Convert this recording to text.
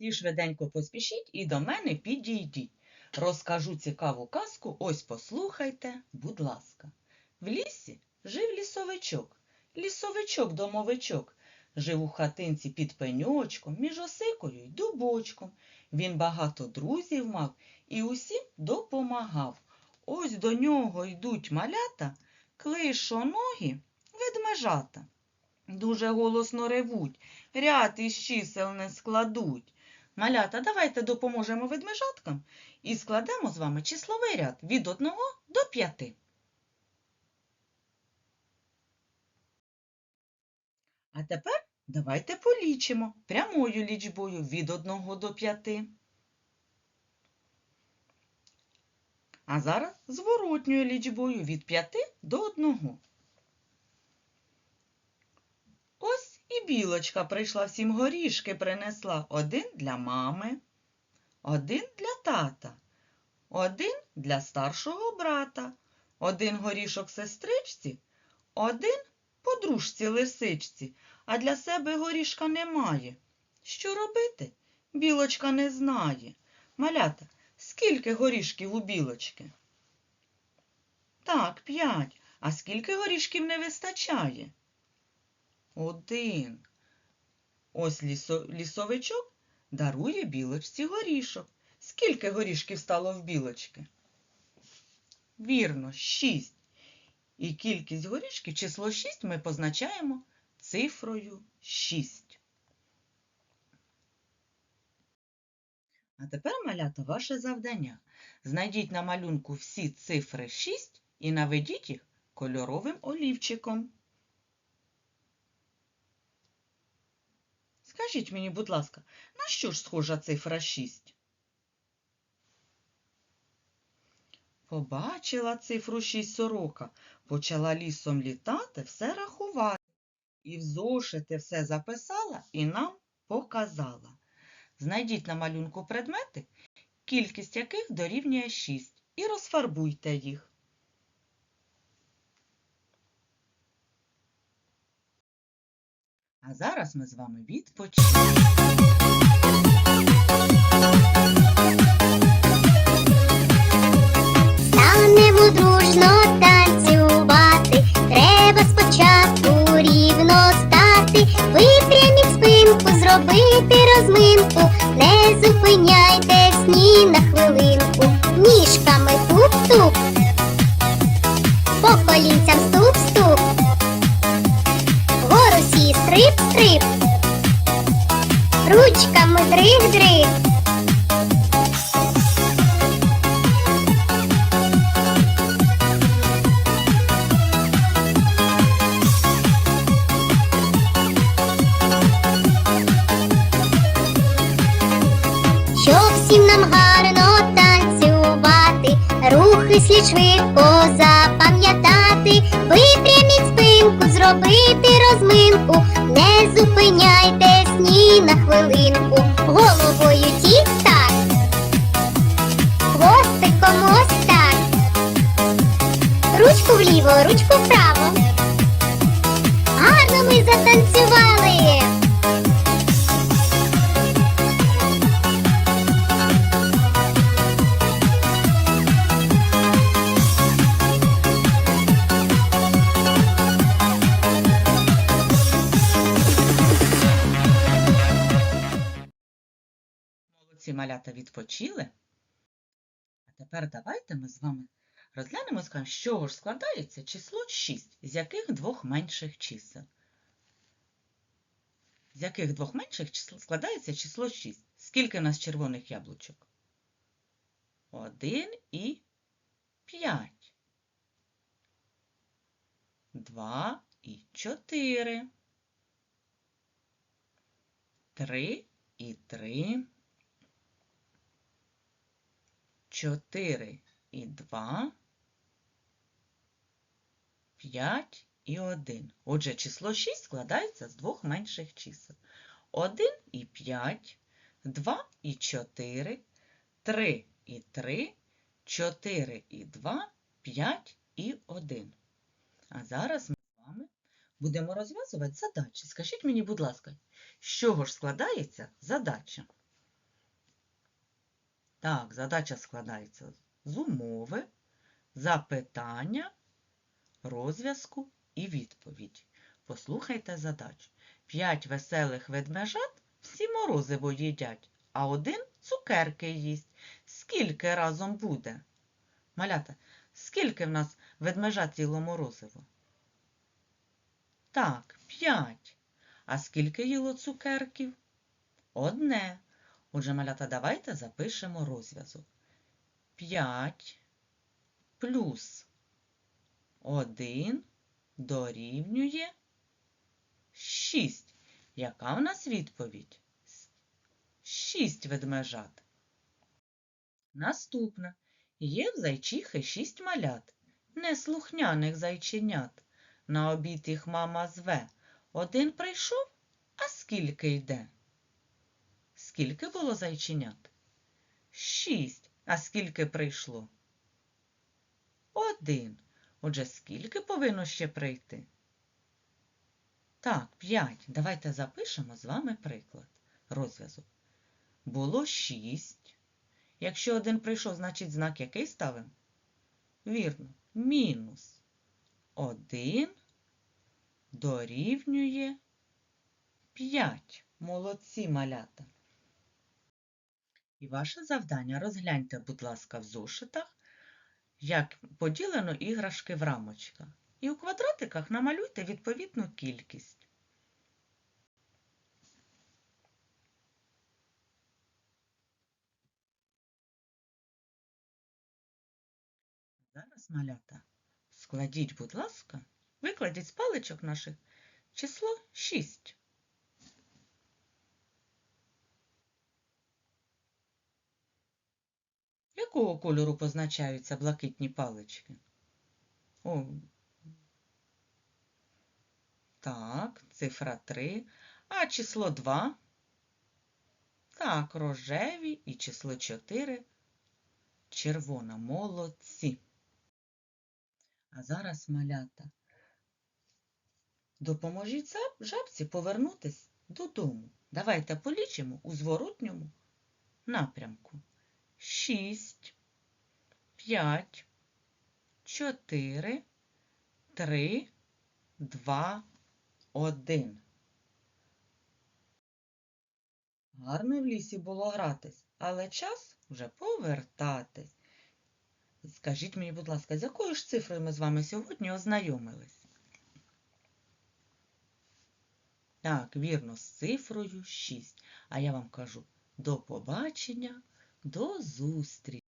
Всі швиденько поспішіть і до мене підійдіть. Розкажу цікаву казку, ось послухайте, будь ласка. В лісі жив лісовичок, лісовичок-домовичок. Жив у хатинці під пеньочком, між осикою й дубочком. Він багато друзів мав і усім допомагав. Ось до нього йдуть малята, клишоногі ведмежата. Дуже голосно ревуть, ряд із чисел не складуть. Малята, давайте допоможемо ведмежаткам і складемо з вами числовий ряд від 1 до 5. А тепер давайте полічимо прямою лічбою від 1 до 5. А зараз зворотньою лічбою від 5 до 1. Ось і білочка прийшла всім горішки принесла. Один для мами, один для тата, один для старшого брата, один горішок сестричці, один подружці лисичці, а для себе горішка немає. Що робити? Білочка не знає. Малята, скільки горішків у білочки? Так, п'ять. А скільки горішків не вистачає? Один. Ось лісо, лісовичок дарує білочці горішок. Скільки горішків стало в білочки? Вірно, шість. І кількість горішків, число 6 ми позначаємо цифрою 6. А тепер, малята, ваше завдання. Знайдіть на малюнку всі цифри 6 і наведіть їх кольоровим олівчиком. Скажіть мені, будь ласка, на що ж схожа цифра 6? Побачила цифру 6 сорока, почала лісом літати, все рахувати. І в зошити все записала і нам показала. Знайдіть на малюнку предмети, кількість яких дорівнює 6, і розфарбуйте їх. А зараз ми з вами відпочинемо. Станемо дружно танцювати. Треба спочатку рівно стати. Випряміть спинку, зробити розминку. Не зупиняйтесь ні на хвилинку. Ніжками Ручками дриг-дриг. Щоб всім нам гарно танцювати, рухи слід швидко запам'ятати, випряміть спинку, зробити розминку, не зупиняйтесь ні на хвилинку, головою тік-так, хвостиком ось так, ручку вліво, ручку вправо. Молодці малята відпочили. А тепер давайте ми з вами розглянемо скажемо, з чого ж складається число 6, з яких двох менших чисел. З яких двох менших чисел складається число 6? Скільки в нас червоних яблучок? Один і п'ять. Два і чотири. Три і три. 4 і 2, 5 і 1. Отже, число 6 складається з двох менших чисел. 1 і 5, 2 і 4, 3 і 3, 4 і 2, 5 і 1. А зараз ми з вами будемо розв'язувати задачі. Скажіть мені, будь ласка, з чого ж складається задача? Так, задача складається з умови, запитання, розв'язку і відповідь. Послухайте задачу. П'ять веселих ведмежат всі морозиво їдять, а один цукерки їсть. Скільки разом буде? Малята, скільки в нас ведмежат їло морозиво? Так, п'ять. А скільки їло цукерків? Одне. Отже, малята, давайте запишемо розв'язок. 5 плюс 1 дорівнює 6. Яка в нас відповідь? 6 ведмежат. Наступне. Є в зайчихи 6 малят, неслухняних зайченят. На обід їх мама зве. Один прийшов, а скільки йде? Скільки було зайченят? Шість. А скільки прийшло? Один. Отже, скільки повинно ще прийти? Так, п'ять. Давайте запишемо з вами приклад. Розв'язок. Було шість. Якщо один прийшов, значить знак який ставимо? Вірно, мінус. Один дорівнює п'ять. Молодці малята. І ваше завдання розгляньте, будь ласка, в зошитах, як поділено іграшки в рамочках. І у квадратиках намалюйте відповідну кількість. Зараз, малята, складіть, будь ласка, викладіть з паличок наших число 6. Якого кольору позначаються блакитні палички? О, так, цифра 3. А число 2? Так, рожеві і число 4 червона. Молодці. А зараз малята. Допоможіть жабці повернутись додому. Давайте полічимо у зворотньому напрямку. Шість, п'ять, чотири, три, два, один. Гарно в лісі було гратись, але час вже повертатись. Скажіть мені, будь ласка, з якою ж цифрою ми з вами сьогодні ознайомились? Так, вірно, з цифрою 6. А я вам кажу до побачення, до зустрічі!